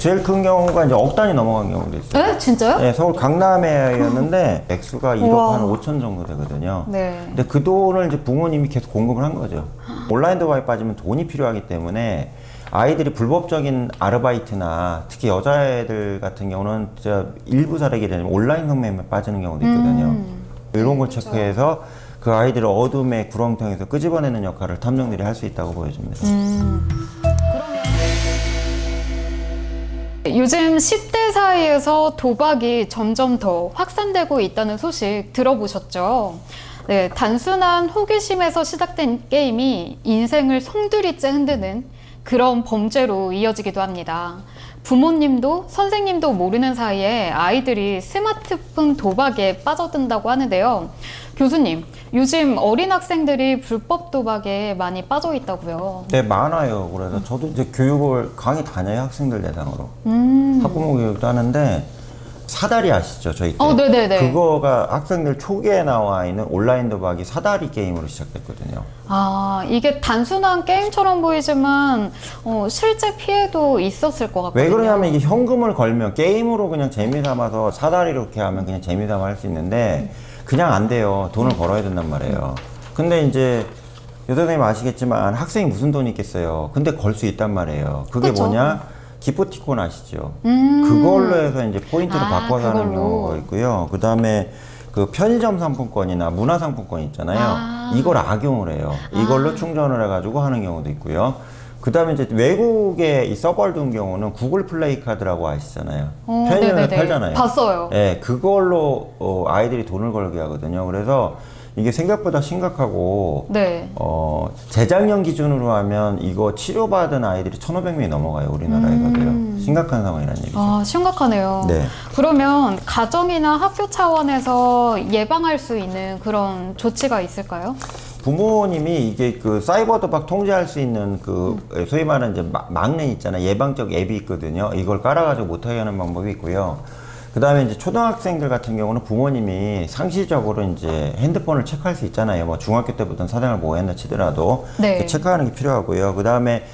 제일 큰 경우가 이제 억 단위 넘어간 경우도 있어요. 에? 진짜요? 네, 서울 강남에였는데 액수가 1억 우와. 한 5천 정도 되거든요. 네. 근데 그 돈을 이제 부모님이 계속 공급을 한 거죠. 온라인 도박에 빠지면 돈이 필요하기 때문에 아이들이 불법적인 아르바이트나 특히 여자애들 같은 경우는 진짜 일부 사례게 되면 온라인 성매매에 빠지는 경우도 있거든요. 음. 이런 걸 체크해서 그 아이들을 어둠의 구렁텅에서 끄집어내는 역할을 탐정들이 할 수 있다고 보여집니다. 음. 요즘 10대 사이에서 도박이 점점 더 확산되고 있다는 소식 들어보셨죠? 네, 단순한 호기심에서 시작된 게임이 인생을 송두리째 흔드는 그런 범죄로 이어지기도 합니다. 부모님도 선생님도 모르는 사이에 아이들이 스마트폰 도박에 빠져든다고 하는데요. 교수님, 요즘 어린 학생들이 불법 도박에 많이 빠져 있다고요. 네, 많아요. 그래서 저도 이제 교육을 강의 다녀요, 학생들 대상으로. 음. 학부모 교육도 하는데 사다리 아시죠? 저희 때. 어, 네네네. 그거가 학생들 초기에 나와 있는 온라인 도박이 사다리 게임으로 시작됐거든요. 아, 이게 단순한 게임처럼 보이지만 어, 실제 피해도 있었을 것 같거든요. 왜 그러냐면 이게 현금을 걸면 게임으로 그냥 재미 삼아서 사다리 이렇게 하면 그냥 재미 삼아 할 수 있는데 그냥 안 돼요. 돈을 걸어야 된단 말이에요. 근데 이제 여 선생님 아시겠지만 학생이 무슨 돈이 있겠어요. 근데 걸 수 있단 말이에요. 그게 그쵸. 뭐냐? 기프티콘 아시죠? 음. 그걸로 해서 이제 포인트로 아, 바꿔서 하는. 경우가 있고요. 그 다음에 그 편의점 상품권이나 문화 상품권 있잖아요. 아. 이걸 악용을 해요. 이걸로 충전을 해가지고 하는 경우도 있고요. 그 다음에 이제 외국에 이 서버를 둔 경우는 구글 플레이 카드라고 아시잖아요. 어, 편의점에 네네네. 팔잖아요. 봤어요. 예, 그걸로 어, 아이들이 돈을 걸게 하거든요. 그래서 이게 생각보다 심각하고 네. 어, 재작년 기준으로 하면 이거 치료받은 아이들이 1,500명이 넘어가요. 우리나라에서도요. 심각한 상황이라는 얘기죠. 음. 아, 심각하네요. 네. 그러면 가정이나 학교 차원에서 예방할 수 있는 그런 조치가 있을까요? 부모님이 이게 그 사이버 도박 통제할 수 있는 그 소위 말하는 이제 마- 막내 있잖아요. 예방적 앱이 있거든요. 이걸 깔아가지고 못하게 하는 방법이 있고요. 그 다음에 이제 초등학생들 같은 경우는 부모님이 상시적으로 이제 핸드폰을 체크할 수 있잖아요. 뭐 중학교 때부터 사생활 보호했나 치더라도 네. 그 체크하는 게 필요하고요. 그 다음에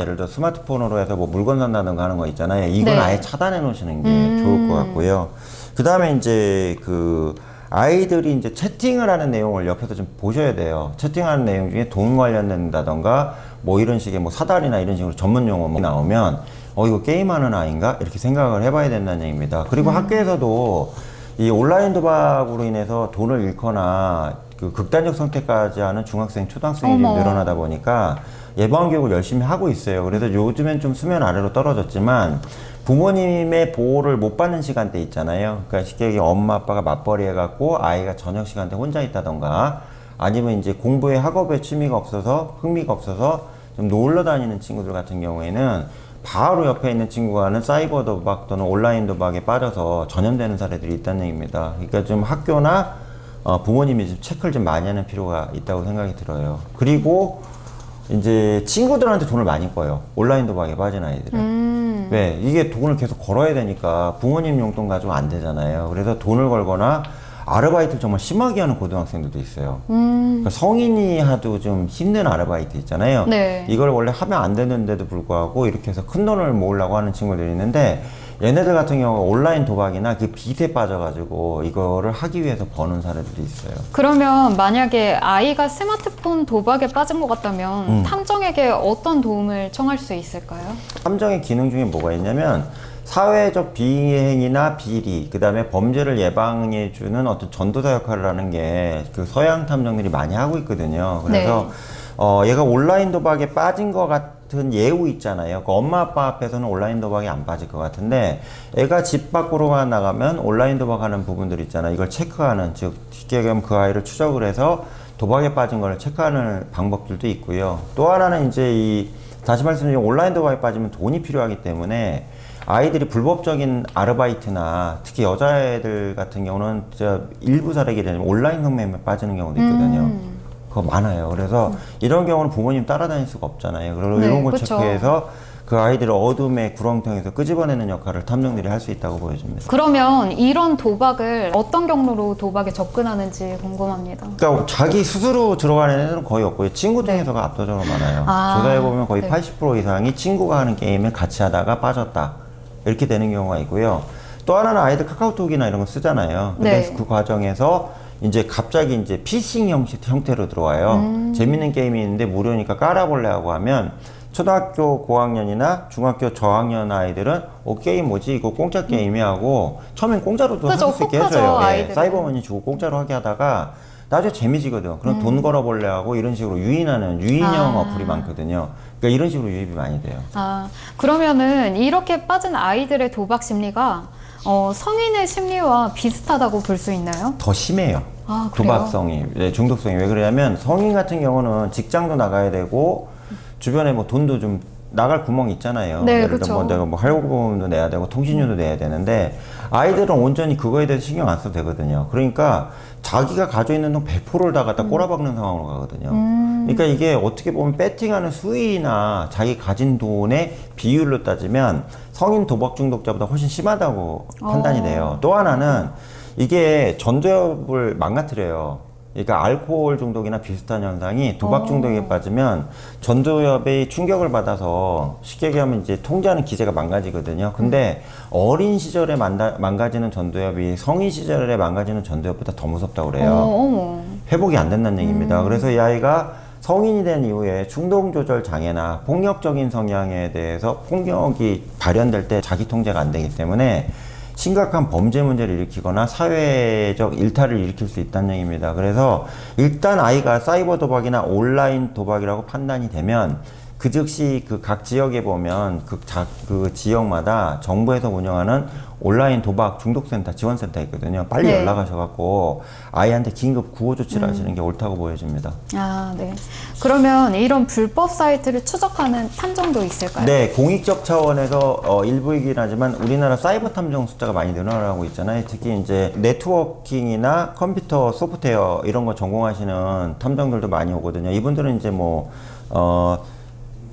예를 들어 스마트폰으로 해서 뭐 물건 산다든가 하는 거 있잖아요. 이건 네. 아예 차단해 놓으시는 게 음. 좋을 것 같고요. 그 다음에 이제 그 아이들이 이제 채팅을 하는 내용을 옆에서 좀 보셔야 돼요. 채팅하는 내용 중에 돈 관련된다던가 뭐 이런 식의 뭐 사달이나 이런 식으로 전문 용어 뭐 나오면 어 이거 게임하는 아이인가 이렇게 생각을 해봐야 된다는 얘기입니다. 그리고 음. 학교에서도 이 온라인 도박으로 인해서 돈을 잃거나 그 극단적 선택까지 하는 중학생, 초등학생이 좀 어머. 늘어나다 보니까 예방 교육을 열심히 하고 있어요. 그래서 요즘엔 좀 수면 아래로 떨어졌지만 부모님의 보호를 못 받는 시간대 있잖아요. 그러니까 쉽게 얘기해 엄마 아빠가 맞벌이 해갖고 아이가 저녁 시간대 혼자 있다던가 아니면 이제 공부에 학업에 취미가 없어서 흥미가 없어서 좀 놀러 다니는 친구들 같은 경우에는 바로 옆에 있는 친구가 하는 사이버 도박 또는 온라인 도박에 빠져서 전염되는 사례들이 있다는 얘기입니다. 그러니까 좀 학교나 어, 부모님이 좀 체크를 좀 많이 하는 필요가 있다고 생각이 들어요. 그리고 이제 친구들한테 돈을 많이 꺼요. 온라인 도박에 빠진 아이들은. 음. 왜? 이게 돈을 계속 걸어야 되니까 부모님 용돈 가지고 안 되잖아요. 그래서 돈을 걸거나 아르바이트를 정말 심하게 하는 고등학생들도 있어요. 음. 그러니까 성인이 하도 좀 힘든 아르바이트 있잖아요. 네. 이걸 원래 하면 안 되는데도 불구하고 이렇게 해서 큰 돈을 모으려고 하는 친구들이 있는데 얘네들 같은 경우가 온라인 도박이나 그 빚에 빠져가지고 이거를 하기 위해서 버는 사례들이 있어요. 그러면 만약에 아이가 스마트폰 도박에 빠진 것 같다면 음. 탐정에게 어떤 도움을 청할 수 있을까요? 함정의 기능 중에 뭐가 있냐면 사회적 비행이나 비리, 그 다음에 범죄를 예방해주는 어떤 전도사 역할을 하는 게 그 서양 탐정들이 많이 하고 있거든요. 그래서 네. 어, 얘가 온라인 도박에 빠진 것 같은 예우 있잖아요. 그 엄마 아빠 앞에서는 온라인 도박에 안 빠질 것 같은데 애가 집 밖으로만 나가면 온라인 도박하는 부분들 있잖아요. 이걸 체크하는 즉 쉽게 얘기하면 그 아이를 추적을 해서 도박에 빠진 걸 체크하는 방법들도 있고요. 또 하나는 이제 이 다시 말씀드리면 온라인 도박에 빠지면 돈이 필요하기 때문에 아이들이 불법적인 아르바이트나 특히 여자애들 같은 경우는 진짜 일부 사례게 되면 온라인 성매매에 빠지는 경우도 있거든요. 음. 그거 많아요. 그래서 이런 경우는 부모님 따라다닐 수가 없잖아요. 그리고 네, 이런 걸 그쵸. 체크해서 그 아이들을 어둠의 구렁텅에서 끄집어내는 역할을 탐정들이 할 수 있다고 보여집니다. 그러면 이런 도박을 어떤 경로로 도박에 접근하는지 궁금합니다. 그러니까 자기 스스로 들어가는 애들은 거의 없고요. 친구 중에서가 압도적으로 많아요. 아, 조사해 보면 거의 네. 80% 이상이 친구가 하는 게임을 같이 하다가 빠졌다. 이렇게 되는 경우가 있고요. 또 하나는 아이들 카카오톡이나 이런 거 쓰잖아요. 네. 그 과정에서 이제 갑자기 이제 피싱 형식 형태로 들어와요. 음. 재밌는 게임이 있는데 무료니까 깔아볼래 하고 하면 초등학교 고학년이나 중학교 저학년 아이들은 어 게임 뭐지 이거 공짜 게임이 하고 처음엔 공짜로도 할 수 있게 해줘요. 예. 사이버머니 주고 공짜로 하게 하다가 나중에 재미지거든. 그럼 돈 걸어볼래 하고 이런 식으로 유인하는 유인형 음. 아. 어플이 많거든요. 그러니까 이런 식으로 유입이 많이 돼요. 아, 그러면은 이렇게 빠진 아이들의 도박 심리가 어, 성인의 심리와 비슷하다고 볼 수 있나요? 더 심해요. 아, 그래요? 도박성이, 네, 중독성이. 왜 그러냐면 성인 같은 경우는 직장도 나가야 되고 주변에 뭐 돈도 좀 나갈 구멍이 있잖아요. 네, 예를 들어 그쵸. 뭐 내가 뭐 할부금도 내야 되고 통신료도 내야 되는데 아이들은 온전히 그거에 대해서 신경 안 써도 되거든요. 그러니까 자기가 가지고 있는 돈 100%를 다 갖다 꼬라박는 상황으로 가거든요. 음. 그러니까 이게 어떻게 보면 배팅하는 수위나 자기 가진 돈의 비율로 따지면 성인 도박 중독자보다 훨씬 심하다고 판단이 돼요. 또 하나는 이게 전두엽을 망가뜨려요. 그러니까 알코올 중독이나 비슷한 현상이 도박 중독에 빠지면 전두엽의 충격을 받아서 쉽게 얘기하면 이제 통제하는 기제가 망가지거든요. 근데 어린 시절에 만다, 망가지는 전두엽이 성인 시절에 망가지는 전두엽보다 더 무섭다고 그래요. 어, 어머. 회복이 안 된다는 얘기입니다. 그래서 이 아이가 성인이 된 이후에 충동 조절 장애나 폭력적인 성향에 대해서 폭력이 발현될 때 자기 통제가 안 되기 때문에 심각한 범죄 문제를 일으키거나 사회적 일탈을 일으킬 수 있다는 얘기입니다. 그래서 일단 아이가 사이버 도박이나 온라인 도박이라고 판단이 되면 그 즉시 그 각 지역에 보면 그, 자, 그 지역마다 정부에서 운영하는 온라인 도박 중독센터 지원센터 있거든요. 빨리 네. 연락하셔갖고 아이한테 긴급 구호 조치를 하시는 게 옳다고 보여집니다. 아, 네. 그러면 이런 불법 사이트를 추적하는 탐정도 있을까요? 네, 공익적 차원에서 어, 일부이긴 하지만 우리나라 사이버 탐정 숫자가 많이 늘어나고 있잖아요. 특히 이제 네트워킹이나 컴퓨터 소프트웨어 이런 거 전공하시는 탐정들도 많이 오거든요. 이분들은 이제 뭐 어,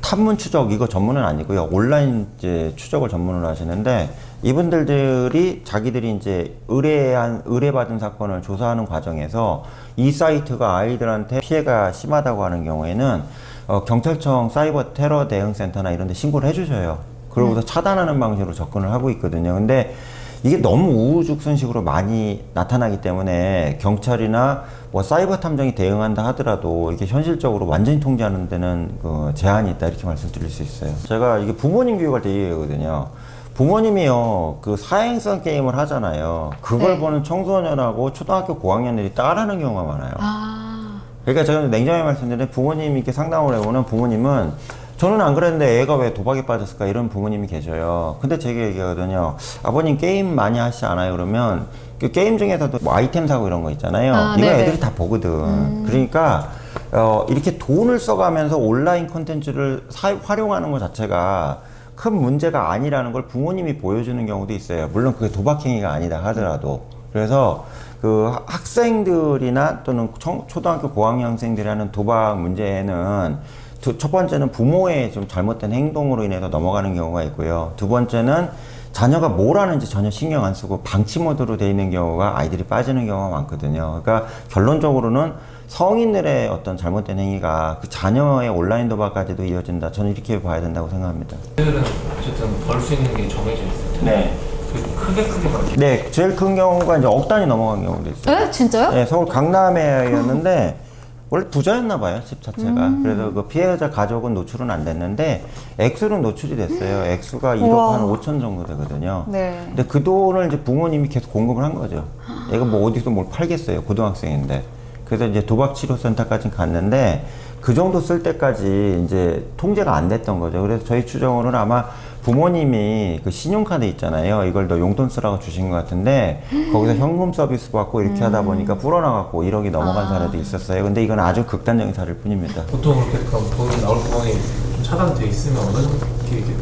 탐문 추적 이거 전문은 아니고요. 온라인 이제 추적을 전문으로 하시는데 이분들이 자기들이 이제 의뢰한 의뢰받은 사건을 조사하는 과정에서 이 사이트가 아이들한테 피해가 심하다고 하는 경우에는 어, 경찰청 사이버 테러 대응 센터나 이런 데 신고를 해 주셔요. 그러고서 차단하는 방식으로 접근을 하고 있거든요. 근데 이게 너무 우후죽순식으로 많이 나타나기 때문에 경찰이나 뭐 사이버 탐정이 대응한다 하더라도 이게 현실적으로 완전히 통제하는 데는 그 제한이 있다 이렇게 말씀드릴 수 있어요. 제가 이게 부모님 교육할 때 얘기하거든요. 부모님이요 그 사행성 게임을 하잖아요. 그걸 네. 보는 청소년하고 초등학교 고학년들이 따라하는 경우가 많아요. 아, 그러니까 제가 냉정히 말씀드리면 부모님이 이렇게 상담을 해보는 부모님은 저는 안 그랬는데 애가 왜 도박에 빠졌을까 이런 부모님이 계셔요. 근데 제가 얘기하거든요. 아버님 게임 많이 하시지 않아요? 그러면 그 게임 중에서도 뭐 아이템 사고 이런 거 있잖아요. 아, 이거 네네. 애들이 다 보거든. 그러니까 어, 이렇게 돈을 써가면서 온라인 콘텐츠를 사- 활용하는 것 자체가 큰 문제가 아니라는 걸 부모님이 보여주는 경우도 있어요. 물론 그게 도박행위가 아니다 하더라도. 그래서 그 학생들이나 또는 청- 초등학교 고학년생들이 하는 도박 문제는 두- 첫 번째는 부모의 좀 잘못된 행동으로 인해서 넘어가는 경우가 있고요. 두 번째는 자녀가 뭘 하는지 전혀 신경 안 쓰고 방치 모드로 돼 있는 경우가 아이들이 빠지는 경우가 많거든요. 그러니까 결론적으로는 성인들의 어떤 잘못된 행위가 그 자녀의 온라인 도박까지도 이어진다. 저는 이렇게 봐야 된다고 생각합니다. 애들은 어쨌든 벌 수 있는 게 정해져 있을 텐데 네. 그 크게 크게 벌 네, 제일 큰 경우가 이제 억 단위 넘어간 경우도 있어요. 에? 진짜요? 네, 서울 강남에였는데 원래 부자였나 봐요 집 자체가. 그래서 그 피해자 가족은 노출은 안 됐는데 액수는 노출이 됐어요. 액수가 1억 우와. 한 5천 정도 되거든요. 네. 근데 그 돈을 이제 부모님이 계속 공급을 한 거죠. 얘가 뭐 어디서 뭘 팔겠어요 고등학생인데. 그래서 이제 도박치료센터까지 갔는데 그 정도 쓸 때까지 이제 통제가 안 됐던 거죠 그래서 저희 추정으로는 아마 부모님이 그 신용카드 있잖아요. 이걸 너 용돈 쓰라고 주신 것 같은데 거기서 현금 서비스 받고 이렇게 하다 보니까 불어나갖고 1억이 넘어간 사례도 있었어요. 근데 이건 아주 극단적인 사례일 뿐입니다. 보통 그렇게 그럼 돈이 나올 구멍이 좀 차단돼 있으면 어느 이렇게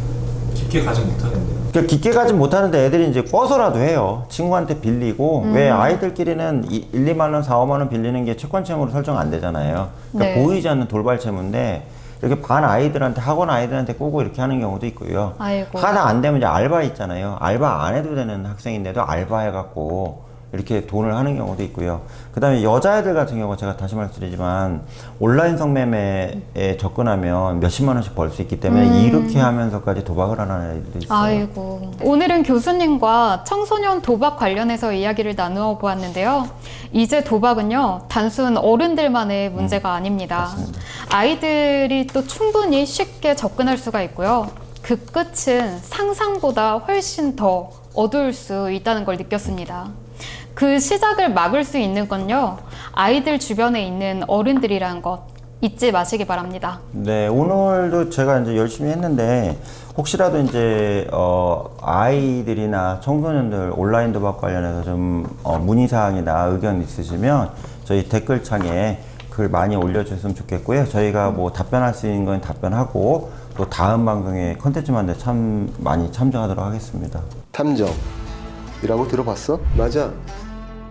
깊게 가지 못하겠네요. 그러니까 깊게 가진 못하는데 애들이 이제 꿔서라도 해요. 친구한테 빌리고 왜 아이들끼리는 이- 1, 2만 원, 4, 5만 원 빌리는 게 채권 채무로 설정 안 되잖아요. 그러니까 네. 보이지 않는 돌발 채무인데 이렇게 반 아이들한테 학원 아이들한테 꼬고 이렇게 하는 경우도 있고요. 아이고. 하나 안 되면 이제 알바 있잖아요. 알바 안 해도 되는 학생인데도 알바 해갖고 이렇게 돈을 하는 경우도 있고요. 그 다음에 여자애들 같은 경우 제가 다시 말씀드리지만 온라인 성매매에 접근하면 몇십만 원씩 벌 수 있기 때문에 이렇게 하면서까지 도박을 하는 애들도 있어요. 아이고. 오늘은 교수님과 청소년 도박 관련해서 이야기를 나누어 보았는데요. 이제 도박은요, 단순 어른들만의 문제가 아닙니다. 아이들이 또 충분히 쉽게 접근할 수가 있고요. 그 끝은 상상보다 훨씬 더 어두울 수 있다는 걸 느꼈습니다. 그 시작을 막을 수 있는 건요, 아이들 주변에 있는 어른들이라는 것 잊지 마시기 바랍니다. 네, 오늘도 제가 이제 열심히 했는데 혹시라도 이제 어 아이들이나 청소년들 온라인 도박 관련해서 좀 어, 문의 사항이나 의견 있으시면 저희 댓글창에 글 많이 올려주셨으면 좋겠고요. 저희가 뭐 답변할 수 있는 건 답변하고 또 다음 방송에 컨텐츠 만들 참 많이 참조하도록 하겠습니다. 탐정이라고 들어봤어? 맞아.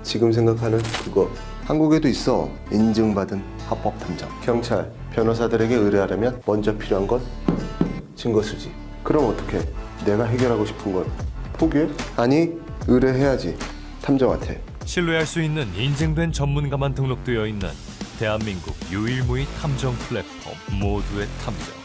지금 생각하는 그거. 한국에도 있어. 인증받은 합법 탐정. 경찰, 변호사들에게 의뢰하려면 먼저 필요한 건 증거 수집. 그럼 어떻게? 내가 해결하고 싶은 걸 포기해? 아니, 의뢰해야지. 탐정한테. 신뢰할 수 있는 인증된 전문가만 등록되어 있는 대한민국 유일무이 탐정 플랫폼 모두의 탐정